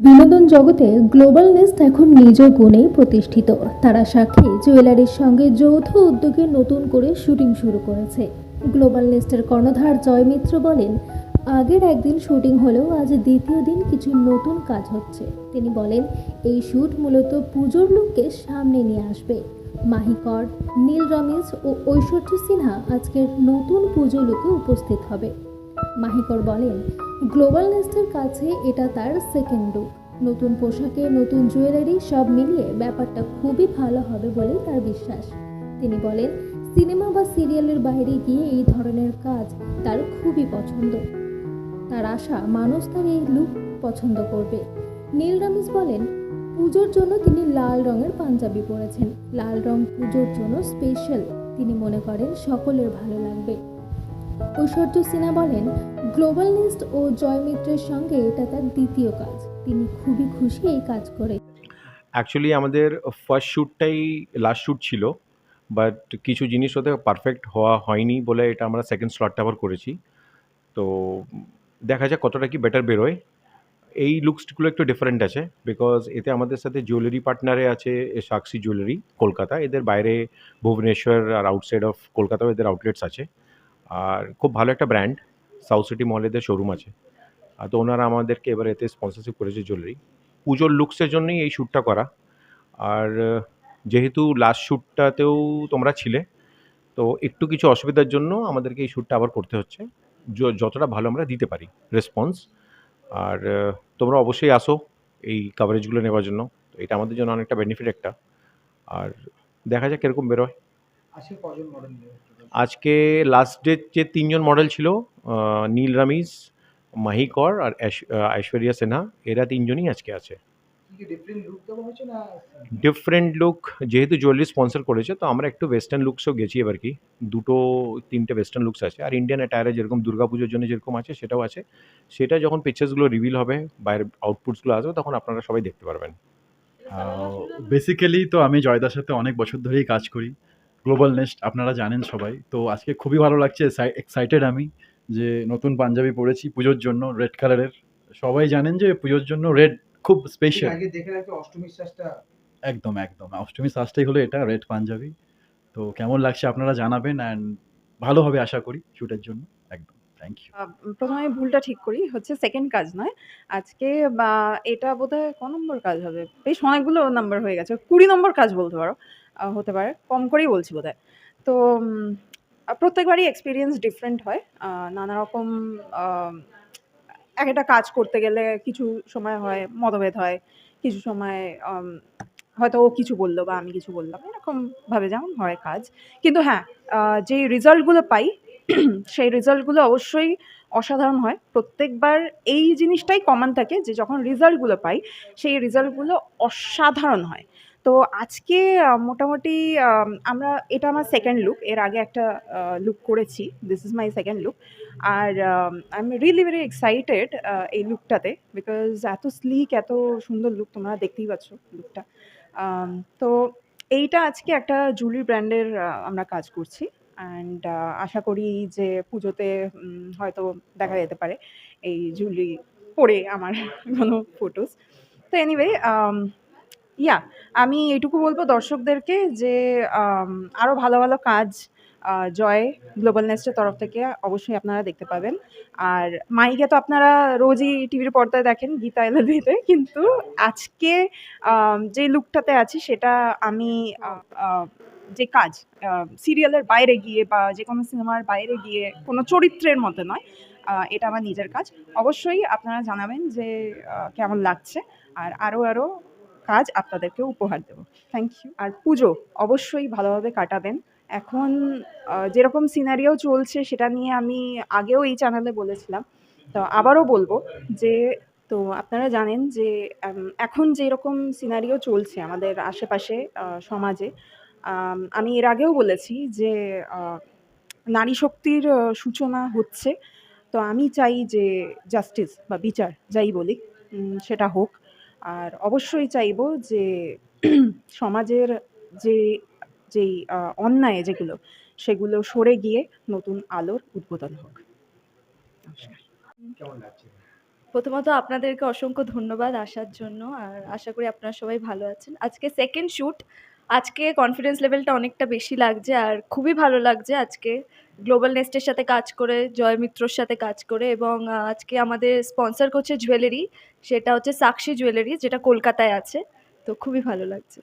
বিনোদন জগতে global nest এখন নিজ গুণেই প্রতিষ্ঠিত। তারা সাক্ষী জুয়েলারির সঙ্গে যৌথ উদ্যোগে নতুন করে শুটিং শুরু করেছে। গ্লোবাল নেস্টের কর্ণধার জয় মিত্র বলেন, আগের একদিন শুটিং হলেও আজ দ্বিতীয় দিন কিছু নতুন কাজ হচ্ছে। তিনি বলেন, এই শ্যুট মূলত পুজোর লুককে সামনে নিয়ে আসবে। মাহিকর নীল রমেশ ও ঐশ্বর্য সিনহা আজকের নতুন পুজো লুকে উপস্থিত হবে। মাহিকর বলেন, গ্লোবাল নেস্টের কাছে এটা তার সেকেন্ড লুক নতুন পোশাকে নতুন জুয়েলারি সব মিলিয়ে ব্যাপারটা খুবই ভালো হবে বলে তার বিশ্বাস। তিনি বলেন, সিনেমা বা সিরিয়ালের বাইরে গিয়ে এই ধরনের কাজ তার খুবই পছন্দ। তার আশা মানুষ তার এই লুক পছন্দ করবে। নীল রমেশ বলেন, পুজোর জন্য তিনি লাল রঙের পাঞ্জাবি পরেছেন। লাল রং পুজোর জন্য স্পেশাল তিনি মনে করেন সকলের ভালো লাগবে। ঐশ্বর্য সিনহা বলেন গ্লোবাল লিস্ট ও জয় মিত্রের সঙ্গে এটা তার দ্বিতীয় কাজ। তিনি খুবই খুশি এই কাজ করে। অ্যাকচুয়ালি আমাদের ফার্স্ট শ্যুটটাই লাস্ট শ্যুট ছিল বাট কিছু জিনিস ওতে পারফেক্ট হওয়া হয়নি বলে এটা আমরা সেকেন্ড স্লটটা আবার করেছি। তো দেখা যাক কতটা কি বেটার বেরোয়। এই লুকসগুলো একটু ডিফারেন্ট আছে বিকজ এতে আমাদের সাথে জুয়েলারি পার্টনারে আছে সাক্ষী জুয়েলারি কলকাতা। এদের বাইরে ভুবনেশ্বর আর আউটসাইড অফ কলকাতাও এদের আউটলেটস আছে। আর খুব ভালো একটা ব্র্যান্ড সাউথ সিটি মলে এদের শোরুম আছে। আর তো ওনারা আমাদেরকে এবার এতে স্পন্সরশিপ করেছে জুয়েলারি পুজোর লুকসের জন্যই এই শ্যুটটা করা। আর যেহেতু লাস্ট শ্যুটটাতেও তোমরা ছিলে, তো একটু কিছু অসুবিধার জন্য আমাদেরকে এই শ্যুটটা আবার করতে হচ্ছে। যতটা ভালো আমরা দিতে পারি রেসপন্স আর তোমরা অবশ্যই আসো এই কাভারেজগুলো নেওয়ার জন্য। তো এটা আমাদের জন্য অনেকটা বেনিফিট একটা। আর দেখা যাক কীরকম বেরোয়। আজকে কজন মডেল আজকে লাস্ট ডে যে তিনজন মডেল ছিল নীল রামিজ মাহি কর আর ঐশ্বরিয়া সিনহা এরা তিনজনই আজকে আছে। ডিফারেন্ট লুক না ডিফারেন্ট লুক যেহেতু জুয়েলারি স্পন্সর করেছে তো আমরা একটু ওয়েস্টার্ন লুকসও গেছি এবার কি। দুটো তিনটে ওয়েস্টার্ন লুকস আছে। আর ইন্ডিয়ান অ্যাটায়ারে যেরকম দুর্গাপুজোর জন্য যেরকম আছে সেটাও আছে। সেটা যখন পিকচার্সগুলো রিভিল হবে বাইরের আউটপুটসগুলো আসবে তখন আপনারা সবাই দেখতে পারবেন। বেসিক্যালি তো আমি জয়দার সাথে অনেক বছর ধরেই কাজ করি। গ্লোবাল নেস্ট আপনারা জানেন সবাই। তো আজকে খুবই ভালো লাগছে এক্সাইটেড আমি যে নতুন পাঞ্জাবি পরেছি পুজোর জন্য রেড কালারের সবাই জানেন যে পুজোর জন্য রেড খুব স্পেশাল আগে দেখে রাখতে অষ্টমী শ্বাসটা একদম একদম। অষ্টমী সাজটাই হলো এটা রেড পাঞ্জাবি। তো কেমন লাগছে আপনারা জানাবেন অ্যান্ড ভালো হবে আশা করি শ্যুটের জন্য। একদম থ্যাংক ইউ প্রথমে ভুলটা ঠিক করি হচ্ছে সেকেন্ড কাজ নয়। আজকে বা এটা বোধহয় ক নম্বর কাজ হবে? বেশ অনেকগুলো নাম্বার হয়ে গেছে। কুড়ি নম্বর কাজ বলতে পারো। হতে পারে, কম করেই বলছি বোধহয়। তো প্রত্যেকবারই এক্সপিরিয়েন্স ডিফারেন্ট হয়। নানা রকম এক একটা কাজ করতে গেলে কিছু সময় হয়, মতভেদ হয়। কিছু সময় হয়তো ও কিছু বলল বা আমি কিছু বললাম এরকমভাবে যেমন হয় কাজ। কিন্তু হ্যাঁ যেই রেজাল্টগুলো পাই, সেই রেজাল্টগুলো অবশ্যই অসাধারণ হয়। প্রত্যেকবার এই জিনিসটাই কমন থাকে যে যখন রেজাল্টগুলো পাই, সেই রেজাল্টগুলো অসাধারণ হয়। তো আজকে মোটামুটি আমরা, এটা আমার সেকেন্ড লুক এর আগে একটা লুক করেছি this is my second look R I am really very excited এই লুকটাতে বিকজ এত স্লিক এত সুন্দর লুক তোমরা দেখতেই পাচ্ছ লুকটা তো এইটা আজকে একটা জুলি ব্র্যান্ডের আমরা কাজ করছি অ্যান্ড আশা করি যে পুজোতে হয়তো দেখা যেতে পারে এই জুলি পরে আমার কোনো ফটোস তো এনিওয়ে ইয়া আমি এইটুকু বলব দর্শকদেরকে যে আরও ভালো ভালো কাজ জয় গ্লোবাল নেস্টের তরফ থেকে অবশ্যই আপনারা দেখতে পাবেন। আর মাইকে তো আপনারা রোজই টিভির পর্দায় দেখেন, গীতা এলবিতে কিন্তু আজকে যে লুকটাতে আছি সেটা আমি যে কাজ সিরিয়ালের বাইরে গিয়ে বা যে কোনো সিনেমার বাইরে গিয়ে কোনো চরিত্রের মতো নয় এটা আমার নিজের কাজ। অবশ্যই আপনারা জানাবেন যে কেমন লাগছে। আর আরও আরও কাজ আপনাদেরকে উপহার দেবো। থ্যাংক ইউ আর পুজো অবশ্যই ভালোভাবে কাটাবেন। এখন যেরকম সিনারিও চলছে সেটা নিয়ে আমি আগেও এই চ্যানেলে বলেছিলাম। তো আবারও বলব যে তো আপনারা জানেন যে এখন যেরকম সিনারিও চলছে আমাদের আশেপাশে সমাজে আমি এর আগেও বলেছি যে নারী শক্তির সূচনা হচ্ছে। তো আমি চাই যে জাস্টিস বা বিচার যাই বলি সেটা হোক। আর অবশ্যই চাইব যে সমাজের যে যেই আহ, অন্যায় যেগুলো সেগুলো সরে গিয়ে নতুন আলোর উদ্বোধন হোক। নমস্কার। কেমন লাগছে? প্রথমত আপনাদেরকে অসংখ্য ধন্যবাদ আসার জন্য আর আশা করি আপনারা সবাই ভালো আছেন। আজকে সেকেন্ড শ্যুট আজকে কনফিডেন্স লেভেলটা অনেকটা বেশি লাগছে আর খুবই ভালো লাগছে আজকে। গ্লোবাল নেস্টের সাথে কাজ করে, জয় মিত্রর সাথে কাজ করে এবং আজকে আমাদের স্পন্সার করছে জুয়েলারি সেটা হচ্ছে সাক্ষী জুয়েলারি যেটা কলকাতায় আছে। তো খুবই ভালো লাগছে।